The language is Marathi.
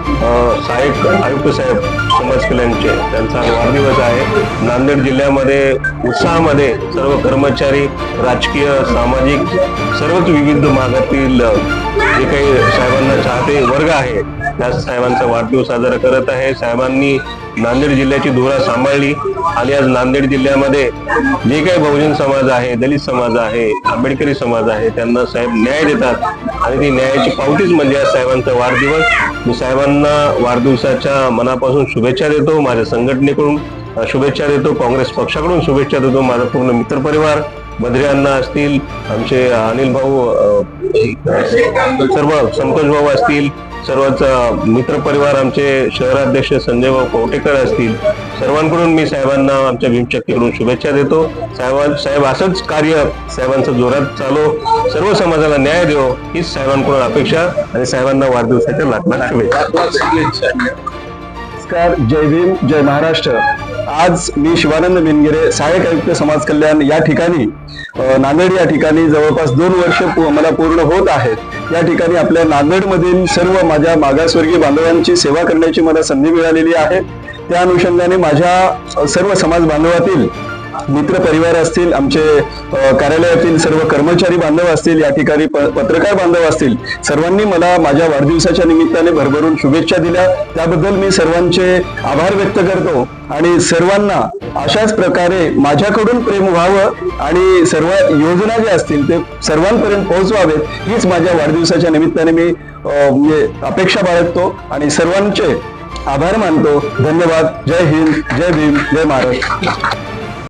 साहेब सहाय्यक आयुक्त साहेब समाज कल्याणचे त्यांचा वाढदिवस आहे. नांदेड जिल्ह्यामध्ये उत्साहामध्ये सर्व कर्मचारी राजकीय सामाजिक सर्वच विविध मागातील जे काही साहेबांना चाहते वर्ग आहे. त्या साहेबांचा वाढदिवस साजरा करत आहे. साहेबांनी नांदेड जिल्ह्याची धुरा सांभाळली. आणि आज नांदेड जिल्ह्यामध्ये जे काही बहुजन समाज आहे दलित समाज आहे आंबेडकरी समाज आहे त्यांना साहेब न्याय देतात. आणि ती न्यायाची पावतीच म्हणजे आज साहेबांचा वाढदिवस. मी साहेबांना वाढदिवसाच्या मनापासून शुभेच्छा देतो माझ्या संघटनेकडून शुभेच्छा देतो काँग्रेस पक्षाकडून शुभेच्छा देतो माझा पूर्ण मित्रपरिवार बद्री अण्णा असतील आमचे अनिल भाऊ सर्व संतोष भाऊ असतील सर्वच मित्रपरिवार आमचे शहराध्यक्ष संजय भाऊ कवटेकर असतील. सर्वांकडून मी साहेबांना आमच्या भीमशक्तीकडून शुभेच्छा देतो. साहेबां साहेब असंच कार्य साहेबांचं जोरात चालो. सर्व समाजाला न्याय देव हीच साहेबांकडून अपेक्षा आणि साहेबांना वाढदिवसाच्या लागणार शुभेच्छा. नमस्कार जय भीम जय महाराष्ट्र. आज मी शिवानंद मेनगिरे सहाय्यक आयुक्त समाज कल्याण या ठिकाणी नांदेड या ठिकाणी जवळपास दोन वर्ष मला पूर्ण होत आहेत. या ठिकाणी आपल्या नांदेडमधील सर्व माझ्या मागासवर्गीय बांधवांची सेवा करण्याची मला संधी मिळालेली आहे. त्या अनुषंगाने माझ्या सर्व समाज बांधवातील मित्र परिवार असतील आमचे कार्यालयातील सर्व कर्मचारी बांधव असतील या ठिकाणी पत्रकार बांधव असतील सर्वांनी मला माझ्या वाढदिवसाच्या निमित्ताने भरभरून शुभेच्छा दिल्या. त्याबद्दल मी सर्वांचे आभार व्यक्त करतो आणि सर्वांना अशाच प्रकारे माझ्याकडून प्रेम व्हावं आणि सर्व योजना ज्या असतील ते सर्वांपर्यंत पोहोचवावेत हीच माझ्या वाढदिवसाच्या निमित्ताने मी म्हणजे अपेक्षा बाळगतो आणि सर्वांचे आभार मानतो. धन्यवाद. जय हिंद जय भीम जय महाराष्ट्र.